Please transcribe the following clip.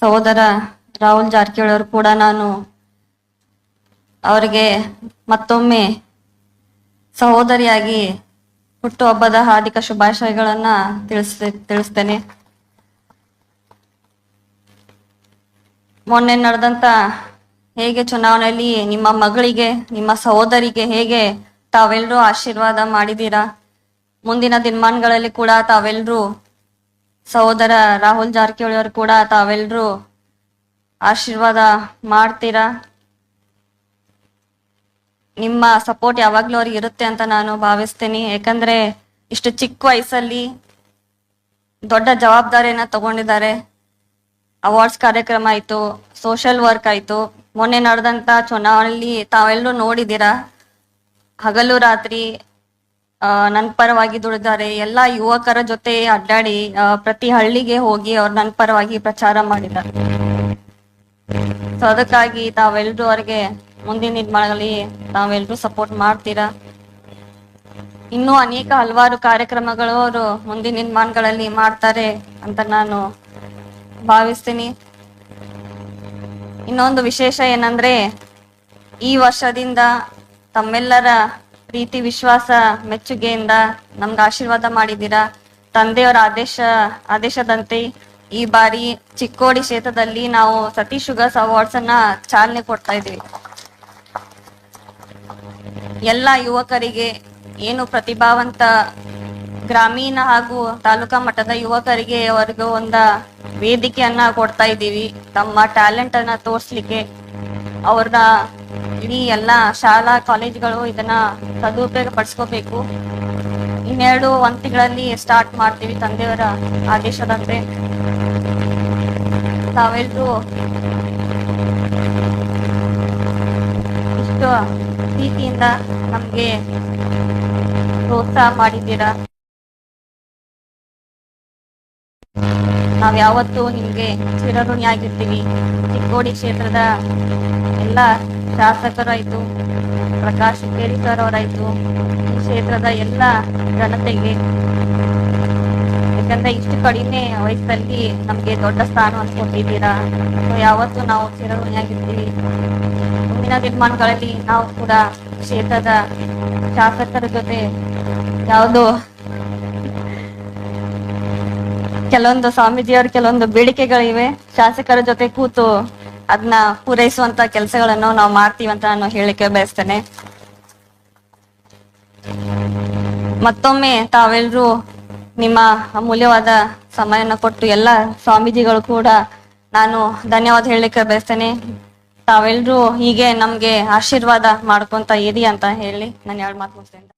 ಸಹೋದರ ರಾಹುಲ್ ಜಾರಕಿಹೊಳಿ ಅವರು ಕೂಡ ನಾನು ಅವರಿಗೆ ಮತ್ತೊಮ್ಮೆ ಸಹೋದರಿಯಾಗಿ ಹುಟ್ಟುಹಬ್ಬದ ಹಾರ್ದಿಕ ಶುಭಾಶಯಗಳನ್ನ ತಿಳಿಸ್ ತಿಳಿಸ್ತೇನೆ. ಮೊನ್ನೆ ನಡೆದಂತ ಹೇಗೆ ಚುನಾವಣೆಯಲ್ಲಿ ನಿಮ್ಮ ಮಗಳಿಗೆ, ನಿಮ್ಮ ಸಹೋದರಿಗೆ ಹೇಗೆ ತಾವೆಲ್ಲರೂ ಆಶೀರ್ವಾದ ಮಾಡಿದೀರಾ ಮುಂದಿನ ದಿನಮಾನಗಳಲ್ಲಿ ಕೂಡ ತಾವೆಲ್ಲರೂ ಸಹೋದರ ರಾಹುಲ್ ಜಾರಕಿಹೊಳಿ ಅವರು ಕೂಡ ತಾವೆಲ್ಲರೂ ಆಶೀರ್ವಾದ ಮಾಡ್ತೀರಾ? ನಿಮ್ಮ ಸಪೋರ್ಟ್ ಯಾವಾಗ್ಲೂ ಅವ್ರಿಗೆ ಇರುತ್ತೆ ಅಂತ ನಾನು ಭಾವಿಸ್ತೀನಿ. ಯಾಕಂದ್ರೆ ಇಷ್ಟು ಚಿಕ್ಕ ವಯಸ್ಸಲ್ಲಿ ದೊಡ್ಡ ಜವಾಬ್ದಾರಿಯನ್ನ ತಗೊಂಡಿದ್ದಾರೆ. ಅವಾರ್ಡ್ಸ್ ಕಾರ್ಯಕ್ರಮ ಆಯ್ತು, ಸೋಷಿಯಲ್ ವರ್ಕ್ ಆಯ್ತು. ಮೊನ್ನೆ ನಡೆದಂತ ಚುನಾವಣೆಯಲ್ಲಿ ತಾವೆಲ್ಲರೂ ನೋಡಿದೀರಾ ಹಗಲು ರಾತ್ರಿ ನನ್ ಪರವಾಗಿ ದುಡಿದಾರೆ. ಎಲ್ಲಾ ಯುವಕರ ಜೊತೆ ಅಡ್ಡಾಡಿ ಪ್ರತಿ ಹಳ್ಳಿಗೆ ಹೋಗಿ ಅವ್ರು ನನ್ ಪರವಾಗಿ ಪ್ರಚಾರ ಮಾಡಿದ್ದಾರೆ ಸೊ ಅದಕ್ಕಾಗಿ ತಾವೆಲ್ಲರೂ ಅವ್ರಿಗೆ ಮುಂದಿನ ನಿರ್ಮಾಣದಲ್ಲಿ ತಾವೆಲ್ಲರೂ ಸಪೋರ್ಟ್ ಮಾಡ್ತೀರಾ? ಇನ್ನೂ ಅನೇಕ ಹಲವಾರು ಕಾರ್ಯಕ್ರಮಗಳು ಅವರು ಮುಂದಿನ ನಿರ್ಮಾಣಗಳಲ್ಲಿ ಮಾಡ್ತಾರೆ ಅಂತ ನಾನು ಭಾವಿಸ್ತೀನಿ. ಇನ್ನೊಂದು ವಿಶೇಷ ಏನಂದ್ರೆ, ಈ ವರ್ಷದಿಂದ ತಮ್ಮೆಲ್ಲರ ಪ್ರೀತಿ, ವಿಶ್ವಾಸ, ಮೆಚ್ಚುಗೆಯಿಂದ ನಮ್ಗೆ ಆಶೀರ್ವಾದ ಮಾಡಿದ್ದೀರಾ? ತಂದೆಯವರ ಆದೇಶ, ಆದೇಶದಂತೆ ಈ ಬಾರಿ ಚಿಕ್ಕೋಡಿ ಕ್ಷೇತ್ರದಲ್ಲಿ ನಾವು ಸತೀಶ್ ಶುಗರ್ಸ್ ಅವಾರ್ಡ್ಸ್ ಅನ್ನ ಚಾಲನೆ ಕೊಡ್ತಾ ಇದೀವಿ ಎಲ್ಲ ಯುವಕರಿಗೆ ಏನು ಪ್ರತಿಭಾವಂತ ಗ್ರಾಮೀಣ ಹಾಗೂ ತಾಲೂಕಾ ಮಟ್ಟದ ಯುವಕರಿಗೆ ಅವರಿಗೆ ಒಂದ ವೇದಿಕೆಯನ್ನ ಕೊಡ್ತಾ ಇದ್ದೀವಿ. ತಮ್ಮ ಟ್ಯಾಲೆಂಟ್ ಅನ್ನ ತೋರ್ಸ್ಲಿಕ್ಕೆ ಅವ್ರನ್ನ ಇಡೀ ಎಲ್ಲ ಶಾಲಾ ಕಾಲೇಜುಗಳು ಇದನ್ನ ಸದುಪಯೋಗ ಪಡಿಸ್ಕೋಬೇಕು ಇನ್ನೆರಡು ಒಂದ್ ತಿಂಗಳಲ್ಲಿ ಸ್ಟಾರ್ಟ್ ಮಾಡ್ತೀವಿ ತಂದೆಯವರ ಆದೇಶದಂತೆ. ತಾವೆಲ್ಲರೂ ಇಷ್ಟು ಪ್ರೀತಿಯಿಂದ ನಮ್ಗೆ ಪ್ರೋತ್ಸಾಹ ಮಾಡಿದ್ದೀರಾ? ನಾವ್ ಯಾವತ್ತೂ ನಿಮ್ಗೆ ಚಿರಋಣಿಯಾಗಿರ್ತೀವಿ. ಚಿಕ್ಕೋಡಿ ಕ್ಷೇತ್ರದ ಎಲ್ಲ ಶಾಸಕರಾಯ್ತು, ಪ್ರಕಾಶ್ ಕೇಳಿಕರ್ ಅವರಾಯ್ತು ಈ ಕ್ಷೇತ್ರದ ಎಲ್ಲ ಜನತೆಗೆ. ಯಾಕಂದ್ರೆ ಇಷ್ಟು ಕಡಿಮೆ ವಯಸ್ಸಲ್ಲಿ ನಮ್ಗೆ ದೊಡ್ಡ ಸ್ಥಾನ ಕೊಟ್ಟಿದ್ದೀರಾ ಯಾವತ್ತೂ ನಾವು ಚಿರಋಣಿಯಾಗಿರ್ತೀವಿ. ಮುಂದಿನ ದಿನಮಾನಗಳಲ್ಲಿ ನಾವು ಕೂಡ ಕ್ಷೇತ್ರದ ಶಾಸಕರ ಜೊತೆ ಯಾವುದು ಕೆಲವೊಂದು ಸ್ವಾಮೀಜಿಯವ್ರ ಕೆಲವೊಂದು ಬೇಡಿಕೆಗಳಿವೆ. ಶಾಸಕರ ಜೊತೆ ಕೂತು ಅದನ್ನ ಪೂರೈಸುವಂತ ಕೆಲಸಗಳನ್ನು ನಾವು ಮಾಡ್ತೀವಿ ಅಂತ ನಾನು ಹೇಳಿಕೆ ಬಯಸ್ತೇನೆ. ಮತ್ತೊಮ್ಮೆ ತಾವೆಲ್ಲರೂ ನಿಮ್ಮ ಅಮೂಲ್ಯವಾದ ಸಮಯನ ಕೊಟ್ಟು ಎಲ್ಲ ಸ್ವಾಮೀಜಿಗಳು ಕೂಡ ನಾನು ಧನ್ಯವಾದ ಹೇಳಲಿಕ್ಕೆ ಬಯಸ್ತೇನೆ. ತಾವೆಲ್ಲರೂ ಹೀಗೆ ನಮ್ಗೆ ಆಶೀರ್ವಾದ ಮಾಡ್ಕೊಂತ ಇರಿ ಅಂತ ಹೇಳಿ ನಾನು ಎರಡು ಮಾತು ಮುಗಿಸ್ತೇನೆ.